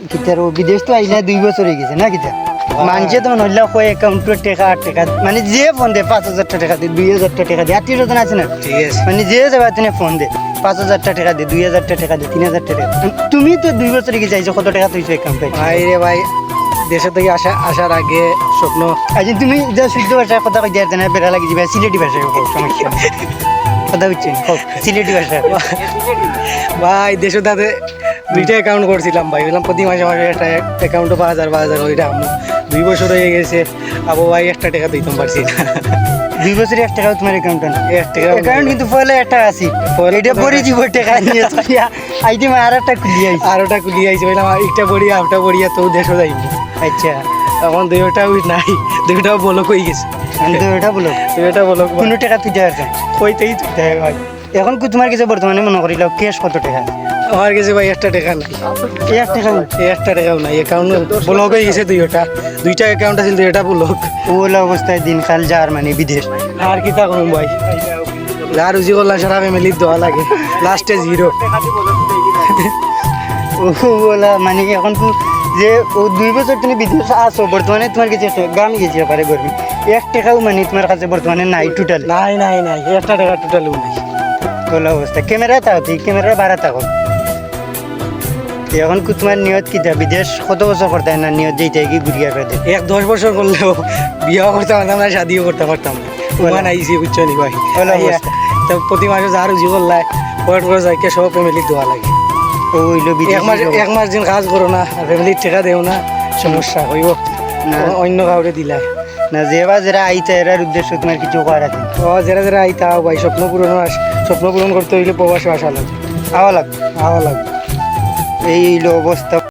কিতার বিদেশ তো আইলা দুই বছর হয়ে গেছে না কিতা মানছে তো নইলা কয় অ্যাকাউন্টের টাকা আট টাকা মানে যে ফোন দে পাঁচ হাজার টাকা দে দুই হাজার টাকা দে আত্মীয় স্বজন আছে না? ঠিক আছে। মানে যে যাবে তুমি ফোন দে পাঁচ হাজার টাকা দে দুই হাজার টাকা দে তিন হাজার টাকা। তুমি তো দুই বছর গেছে আইছো কত টাকা তুইছো অ্যাকাউন্টে ভাই রে ভাই দেশে থেকে আসা আসার আগে স্বপ্ন। আজ তুমি যে শুদ্ধ ভাষায় কথা কই দিতে না বেড়া লাগি যাবে সিলেটি ভাষায় সমস্যা কথা হোক সিলেটি ভাষা। ভাই দেশে তাতে দুইটা অ্যাকাউন্ট করছিলাম ভাই। বললাম প্রতি মাসে মাসে একটা অ্যাকাউন্টে পাঁচ হাজার পাঁচ হাজার ওইটা আমি দুই বছর হয়ে গেছে আবু ভাই একটা টাকা দিতাম পারছি না। দুই বছরে এক টাকাও তোমার অ্যাকাউন্টে না এক টাকা অ্যাকাউন্ট কিন্তু পয়লা একটা আছে। এটা টাকা পরে দিব টাকা নিয়ে আইতে আর একটা খুলি আইছি। আর ওটা কুলি আইছে বললাম একটা বড়িয়া ওটা বড়িয়া তো দেশও যাইব। আচ্ছা। এখন দুইটাও নাই দুইটাও বলক হয়ে গেছে। আমি তো এটা বলো দুইটা বলক। কোনো টাকা তুই কেন? কইতেই তো দেয় ভাই। এখন কি তোমার কাছে বর্তমানে মনে করিল ক্যাশ কত টাকা? আমার কাছে ভাই একটা টাকা নাই। এক টাকা একটা টাকাও নাই অ্যাকাউন্ট ব্লক হয়ে গেছে দুইটা। দুইটা অ্যাকাউন্ট আছে দুইটা ব্লক ওলা অবস্থায় দিনকাল যার মানে বিদেশ। আর কি তা করুম ভাই? যা রুজি করলাম সারা ফ্যামিলির দেওয়া লাগে লাস্টে জিরো ওলা মানে এখন তো যে ও দুই বছর তুমি বিদেশ আসো বর্তমানে তোমার কাছে গ্রামে গেছি পারে করবি এক টাকাও মানে তোমার কাছে বর্তমানে নাই টোটাল নাই নাই নাই একটা টাকা টোটালও নাই। ওলা অবস্থা। ক্যামেরা তাও তুই ক্যামেরা বাড়া থাকো এখন কি তোমার নিয়ত কি তা বিদেশ কত বছর করতে না নিয়ত যেইটাই কি ঘুরিয়া করে এক দশ বছর করলেও বিয়াও করতে পারতাম না শাদিও করতে পারতাম। না ওমান আইসি বুঝছ নি ভাই। তো প্রতি মাসে যা রুজি করলাই পয়েন্ট করে যাইকে সব ফ্যামিলির দেওয়া লাগে। ওইলো এক মাস এক মাস দিন কাজ করো না ফ্যামিলির টাকা দেও না সমস্যা হইব। না। অন্য কাউরে দিলা। না যেবা যারা আইতা এরার উদ্দেশ্য তোমার কিছু করার আছে। ও যারা যারা আইতা ভাই স্বপ্ন পূরণ আস- স্বপ্ন পূরণ করতে হইলে প্রবাসে আসা লাগবে। আওয়া লাগবে। আওয়া লাগবে। এই হইল অবস্থা।